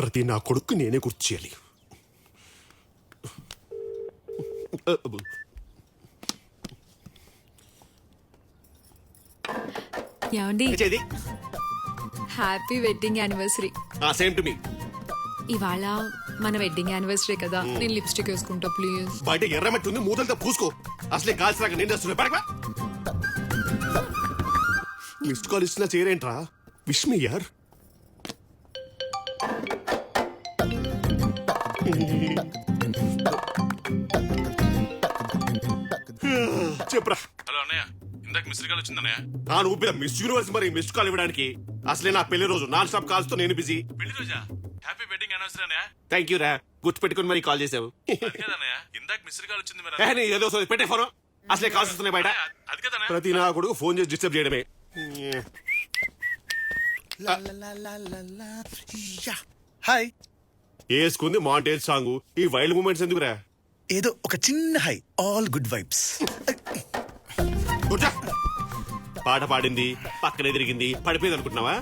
ప్రతి నా కొడుకు నేనే గుర్తు చేయాలి ఏమండి చేది happy wedding anniversary same to మీ ఇవాళ మన వెడ్డింగ్ యానివర్సరీ కదా నేను లిప్స్టిక్ వేసుకుంటా ప్లీజ్ బయట ఎర్రమట్టి ఉంది మూతలతో పూసుకో అసలే కాల్సినాక నేను వస్తున్నా పడక మిస్డ్ కాల్ ఇస్తున్నా చేరేంట్రా విష్ మీ యార్ చెప్పురా. హలో అన్నయ్య ఇందాక మిస్డ్ కాల్ వచ్చింది అన్నయ్య. నా ఊపిన మిస్ యూనివర్స్ మరి మిస్డ్ కాల్ ఇవ్వడానికి. అసలే నా పెళ్ళి రోజు నాన్ స్టాప్ కాల్స్తో నేను బిజీ. పెళ్ళి రోజా? హ్యాపీ వెడ్డింగ్ యానివర్సరీ అన్నయ్య. థ్యాంక్ యూ రా. గుర్తు పెట్టుకుని మరి కాల్ చేసావు. అన్నయ్య ఇందాక మిస్డ్ కాల్ వచ్చింది మరి ఏ, అన్నయ్య. నీ ఏదో సోది పెట్టే ఫోన్. అసలే కాల్స్ వస్తున్నాయి బయట. అన్నయ్య, అది కదా అన్నయ్య. ప్రతి నా కొడుకు ఫోన్ చేసి డిస్టర్బ్ చేయడమే. హాయ్. వేసుకుంది మాంటేజ్ సాంగ్. ఈ వైల్డ్ మూమెంట్స్ ఎందుకురా? ఏదో ఒక చిన్న హై ఆల్ గుడ్ వైబ్స్. పాట పాడింది పక్కనే తిరిగింది పడిపోయింది అనుకుంటున్నావా?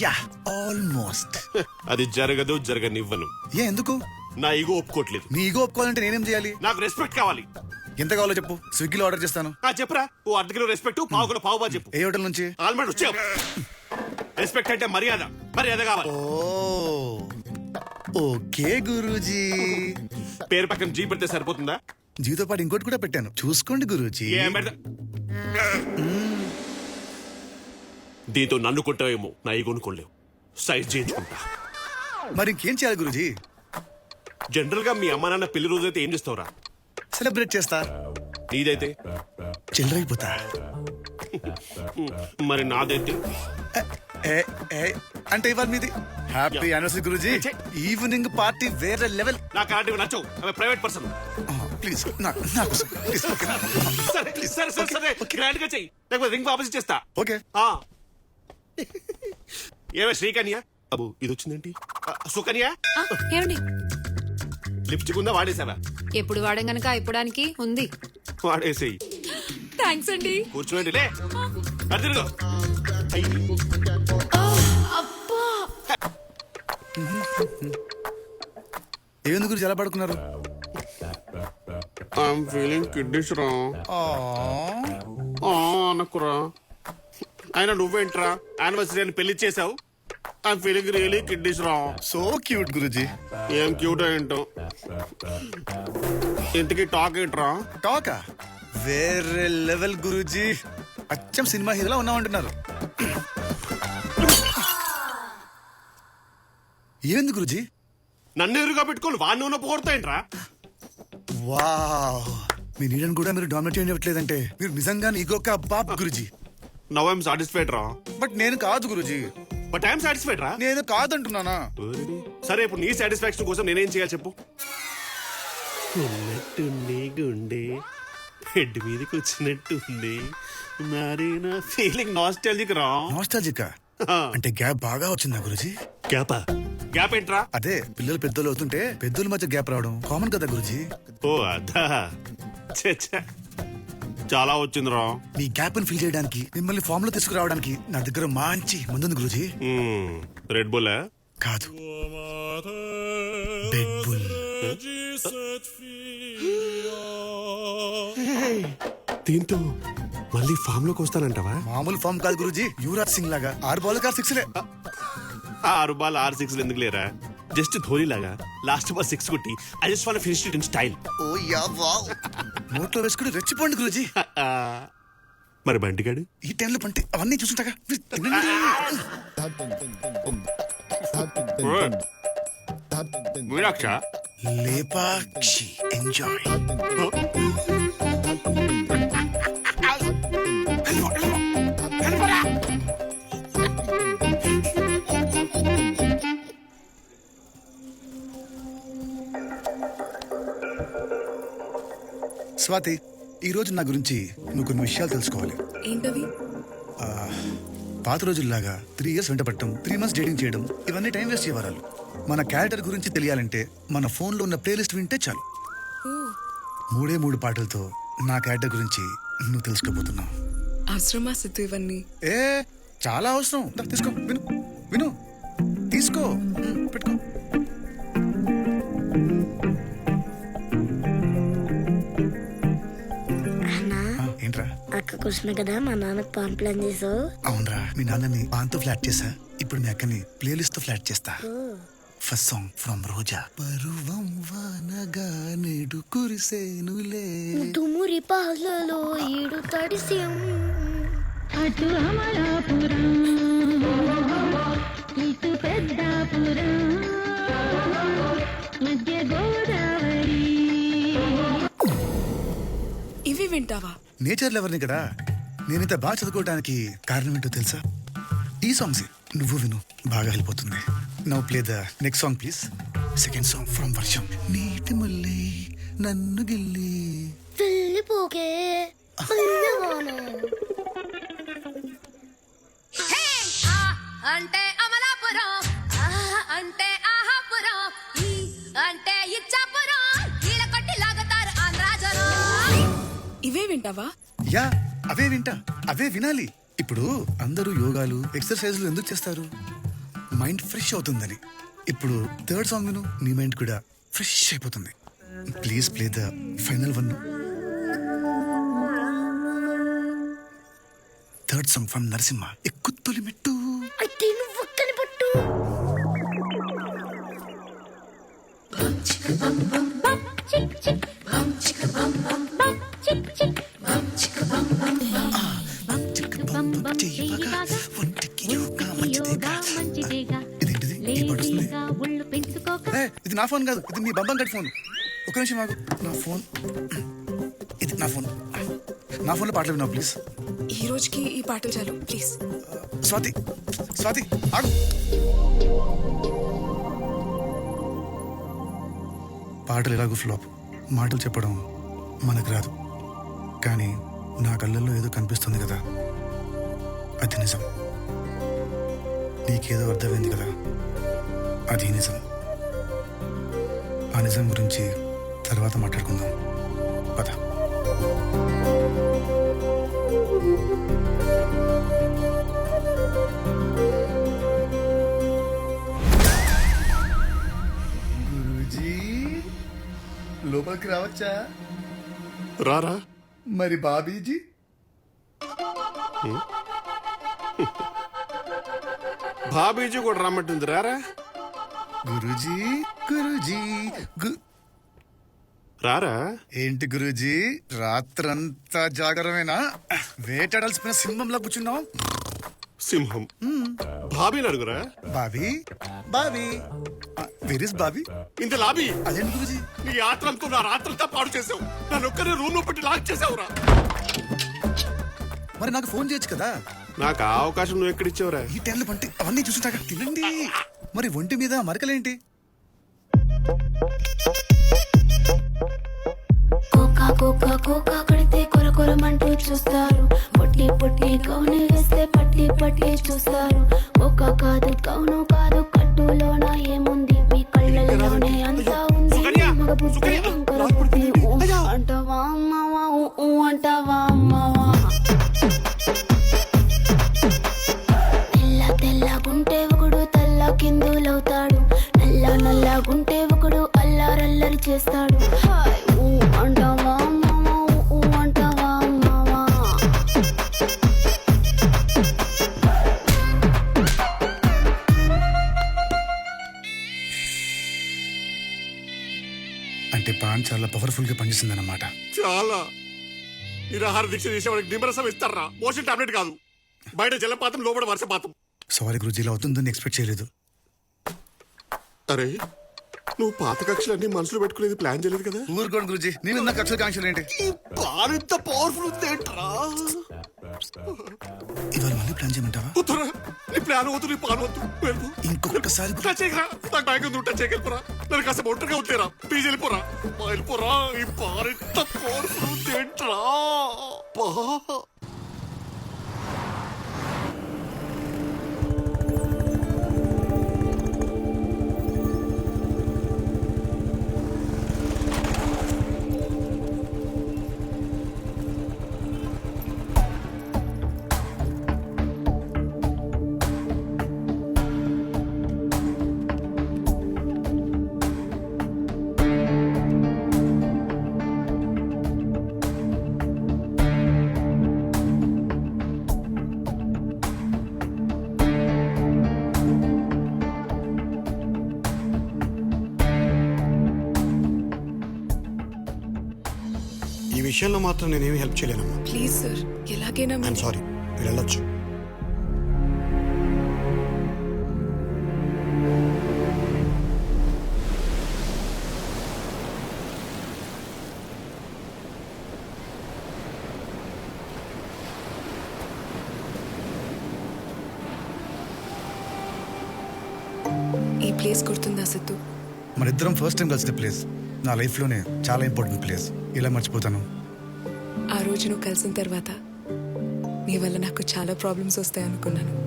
Yeah almost. అది జరగదు జరగనివ్వను. ఏ ఎందుకు? నా ఈగో ఒప్పుకోవట్లేదు. నీ ఈగో ఒప్పుకోవాలంటే నేనేం చేయాలి? నాకు రెస్పెక్ట్ కావాలి. ఎంత కావాలో చెప్పు. స్విగ్గీలో ఆర్డర్ చేస్తాను. ఆ చెప్పరా. ఓ అర్ధ కిలో రెస్పెక్ట్ పావు కిలో పావు బా చెప్పు. ఏ హోటల్ నుంచి? ఆల్మండ్ వచ్చావు రెస్పెక్ట్ అంటే మర్యాద. మర్యాద కావాలి. Oh okay Guruji. పేరు పక్కన జీ పెడితే సరిపోతుందా? జీతో పాటు ఇంకోటి కూడా పెట్టాను. చూసుకోండి గురూజీ. ఏం పెడతా దీంతో నన్ను కొట్టావేమో నా ఈగోను కొనలేవు. సైజ్ చేయించుకుంటా. మరి ఇంకేం చేయాలి గురూజీ? జనరల్గా మీ అమ్మ నాన్న పెళ్ళి రోజు అయితే ఏం చేస్తావురా? సెలబ్రేట్ చేస్తా. నీదైతే? చిల్లరైపోతా. మరి నాదైతే? ఏ, ఏ, అంటే ఇవాళ మీది happy anniversary Guruji. Evening party వేరే లెవెల్ నాకు అలాంటివి నచ్చవు. అవి ప్రైవేట్ పర్సన్ ప్లీజ్ నాకు నాకు ప్లీజ్ సరే సరే సరే సరే. గ్రాండ్గా చెయ్యి. లేకపోతే రింగ్ వాపస్ చేస్తా. ఓకే ఆ. ఏమే శ్రీకన్య? అబు ఇది వచ్చిందేంటి? ఆ, సుకన్య? ఆ, ఏమండి? లిప్స్టిక్ ఉందా వాడేసావా ఎప్పుడు వాడం గనక అయిపోవడానికి ఉంది. వాడేసేయి. థ్యాంక్స్ అండి. కూర్చోండి లే. ఏంది గురించి ఎలా పడుకున్నారు? ఐఎమ్ ఫీలింగ్ కిడ్డిష్ రా. అనుకురా. ఆయన నువ్వేంట్రా? యానివర్సరీ అని పెళ్ళి చేసావు ఐఎమ్ ఫీలింగ్ రియలీ కిడ్డిష్ రా. So cute Guruji. ఏం క్యూట్ ఏంటో? ఇంతకీ టాక్ ఏంట్రా? టాకా వేరే లెవెల్ గురూజీ. అచ్చం సినిమా హీరోలా ఉన్నామంటున్నారు ఏంది గురుజీ? నన్ను ఎదురుగా పెట్టుకొని వాడిని ఉన్న పోగొడతాయంట్రా వావ్. మీ నీడని కూడా మీరు డామినేట్ చేయట్లేదంటే మీరు నిజంగానే ఈగోక బాబ్ గురుజీ. నవ్ ఐఎమ్ సాటిస్ఫైడ్ రా. బట్ నేను కాదు గురుజీ. బట్ ఐఎమ్ సాటిస్ఫైడ్ రా. నేను కాదంటున్నానా? సరే ఇప్పుడు నీ సాటిస్ఫాక్షన్ కోసం నేనేం చేయాలి చెప్పు. ఉన్నట్టుంది గుండె. హెడ్ మీదకి వచ్చినట్టుంది. మరి నా ఫీలింగ్ నాస్టాలజిక్ రా. నాస్టాలజికా అంటే గ్యాప్ బాగా వచ్చిందా గురుజీ? గ్యాప్? గ్యాప్ ఏంట్రా? అదే పిల్లలు పెద్దలు అవుతుంటే పెద్దల మధ్య గ్యాప్ రావడం కామన్ కదా గురుజీ? ఓ అదా. ఛే, ఛే. చాలా వచ్చిందిరా. మీ గ్యాప్ని ఫిల్ చేయడానికి మిమ్మల్ని ఫామ్లో తీసుకురావడానికి నా దగ్గర మంచి ముందుంది గురుజీ. రెడ్ బుల్ కాదు. బుల్. దీంతో మళ్ళీ ఫామ్లోకి వస్తానంటావా? మామూలు ఫామ్ కాదు గురుజీ. యువరాజ్ సింగ్ లాగా. ఆరు బాల్ కార్ సిక్స్ లే. ఆరు బాల్ ఆరు సిక్స్ ఎందుకు లేరా? జస్ట్ ధోని లాగా. లాస్ట్ బాల్ సిక్స్ కొట్టి I just want finish it in style oh yeah wow. నోట్లో వేసుకుని రెచ్చిపోండి గురుజీ. మరి బంటిగాడు ఈ టైంలో పంటే అవన్నీ చూసుంటాగా. మీనాక్ష? లేపాక్షి ఎంజాయ్ స్వాతి ఈ రోజు నా గురించి నువ్వు కొన్ని విషయాలు తెలుసుకోవాలి. ఏంటవి? పాత రోజుల్లాగా త్రీ ఇయర్స్ వెంట పట్టడం త్రీ మంత్స్ డేటింగ్ చేయడం ఇవన్నీ టైం వేస్ట్ చేయవరాలు మన క్యారెక్టర్ గురించి తెలియాలంటే మన ఫోన్లో ఉన్న ప్లేలిస్ట్ వింటే చాలు. మూడే మూడు పాటలతో నా క్యారెక్టర్ గురించి నువ్వు తెలుసుకోబోతున్నావు. అవసరమా సిద్ధు ఇవన్నీ? ఏ చాలా అవసరం. దా, తీసుకో విను విను. కోసమే కదా మా నాన్నకు పాన్ ప్లాన్ చేసావు. అవునరా మీ నాన్నని పాన్తో ఫ్లాట్ చేసా ఇప్పుడు మీ అక్కని ప్లేలిస్ట్తో ఫ్లాట్ చేస్తా. ఫస్ట్ సాంగ్ ఫ్రమ్ రోజా పరువం వానగా నేడు కురిసేనులే తుమ్మురి పాలలో ఈడు తడిసి అటు అమలాపురం ఇటు పెద్దాపురం మధ్య గోదావరి. ఇవి వింటావా? నేచర్ లెవర్ని కదా. నేనింత బాగా చదువుకోవడానికి కారణం ఏంటో తెలుసా? ఈ సాంగ్స్ నువ్వు విను బాగా అవుతుంది. Now play the next song please second song from Varsham నీటి మళ్ళీ నన్ను గిల్లి. వెళ్ళిపోకే. అంటే వింటావా? యా అవే వింటా. అవే వినాలి. ఇప్పుడు అందరూ యోగాలు ఎక్సర్సైజులు ఎందుకు చేస్తారు? మైండ్ ఫ్రెష్ అవుతుందని. ఇప్పుడు థర్డ్ సాంగ్ విను. నీ మైండ్ కూడా ఫ్రెష్ అయిపోతుంది. Please play the final one. Third song from Narasimha. ఎక్కు తొలిమెట్టు అయితే నువ్వు ఒక్కని పట్టు. చిక్క బం బం చెయ్యగా, ఒంటికి యోగా మంచిదేగా. మంచిదేగా. ఇదేంటిది? ఈ పాట వస్తుంది. లేజీగా ఒళ్ళు పెంచుకోక. ఏ, ఇది నా ఫోన్ కాదు ఇది మీ బంబం గడి ఫోన్. ఒక నిమిషం ఆగు. నా ఫోన్. ఇది నా ఫోన్. నా ఫోన్లో పాటలు విన్నావు ప్లీజ్? ఈ రోజుకి ఈ పాటలు చాలు ప్లీజ్. స్వాతి స్వాతి ఆగు. పాటలు ఎలాగో ఫ్లాప్. మాటలు చెప్పడం మనకు రాదు. కానీ నా కళ్ళల్లో ఏదో కనిపిస్తుంది కదా. అది నిజం. నీకేదో అర్థమైంది కదా? అది నిజం. ఆ నిజం గురించి తర్వాత మాట్లాడుకుందాం. పద. గురూజీ లోపలికి రావచ్చా? రారా? మరి బాబీజీ? బాబీజీ కూడా రమ్మంటుంది రారా గురూజీ గురూజీ గు- రారా. ఏంటి గురూజీ రాత్రంతా జాగరమేనా? వేటాడాల్సిన సింహంలా కూర్చున్నావు? సింహం. బాబీని అడుగురా. Bobby Bobby. Where is Bobby? ఇంత లాబీ. అదేంటి గురూజీ? నీ ఆత్రంతో నా రాత్రంతా పాడు చేసావు నన్ను ఒక్కనే రూమ్లో పెట్టి లాక్ చేసావురా మరి నాకు ఫోన్ చేయొచ్చు కదా? నాకు ఆ అవకాశం నువ్వు ఎక్కడిచ్చావురా? ఈ టైంలో పంటే అవన్నీ చూసుంటాక తినండి. మరి ఒంటి మీద మరకలేంటి? కోకా కోకా కోకా కడితే కొర కొరమంటూ చూస్తారు. పొట్టి పొట్టి కౌని వేస్తే పట్టి పట్టి చూస్తారు. కోకా కాదు కౌను కాదు కట్టులోన ఏముంది? మీ కళ్ళల్లోనే అంతా ఉంది. మగ బుద్ధి చాలా పవర్ఫుల్గా పనిచేసింది అన్నమాట చాలా. నిరాహార దీక్ష చేసేవాడికి నిమ్మరసం ఇస్తారా? మోషన్ టాబ్లెట్ కాదు. బయట జలపాతం లోపల వర్షపాతం. సారీ గురూజీ ఇలా అవుతుందని ఎక్స్పెక్ట్ చేయలేదు. అరే నువ్వు పాత కక్షలన్నీ మనసులో పెట్టుకునేది ప్లాన్ చేయలేదు కదా? ఊరుకోండి గురూజీ నేను కక్షల కాంక్షలు ఏంటి? పవర్ఫుల్ ఉందేంట్రా? ఇవాళ మళ్ళీ ప్లాన్ చేయమంటావా? వద్దురా. నీ ప్లాన్ వద్దు నీ ప్లాన్ వద్దు. వెళ్ళు. ఇంకొకసారి టచ్ చేయకరా నాకు బ్యాగ్ ఉంది టచ్ చేయగలిపోరా నన్ను కాస్త ఒంటరిగా వద్దేరా ప్లీజ్ వెళ్ళిపోరా. వెళ్ళిపోరా. ఈ ప్లాన్ ఎంత పవర్ఫుల్ విషయంలో మాత్రం నేనేమి హెల్ప్ చేయలేనమ్మా. ప్లీజ్ సార్ ఎలాగైనా ఐఎమ్ సారీ మీరు వెళ్ళొచ్చు. ఈ ప్లేస్ గుర్తుందా సిద్ధు? మన ఇద్దరం ఫస్ట్ టైం కలిసిన ప్లేస్ నా లైఫ్లోనే చాలా ఇంపార్టెంట్ ప్లేస్. ఇలా మర్చిపోతాను? ఆ రోజు నువ్వు కలిసిన తర్వాత నీ వల్ల నాకు చాలా ప్రాబ్లమ్స్ వస్తాయి అనుకున్నాను.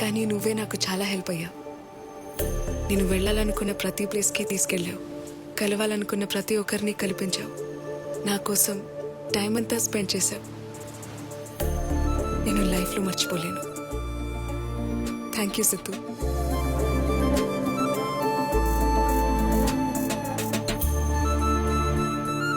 కానీ నువ్వే నాకు చాలా హెల్ప్ అయ్యావు నేను వెళ్ళాలనుకున్న ప్రతి ప్లేస్కి తీసుకెళ్ళావు. కలవాలనుకున్న ప్రతి ఒక్కరిని కల్పించావు. నా కోసం టైం అంతా స్పెండ్ చేశావు. నేను లైఫ్లో మర్చిపోలేను. Thank you Siddhu.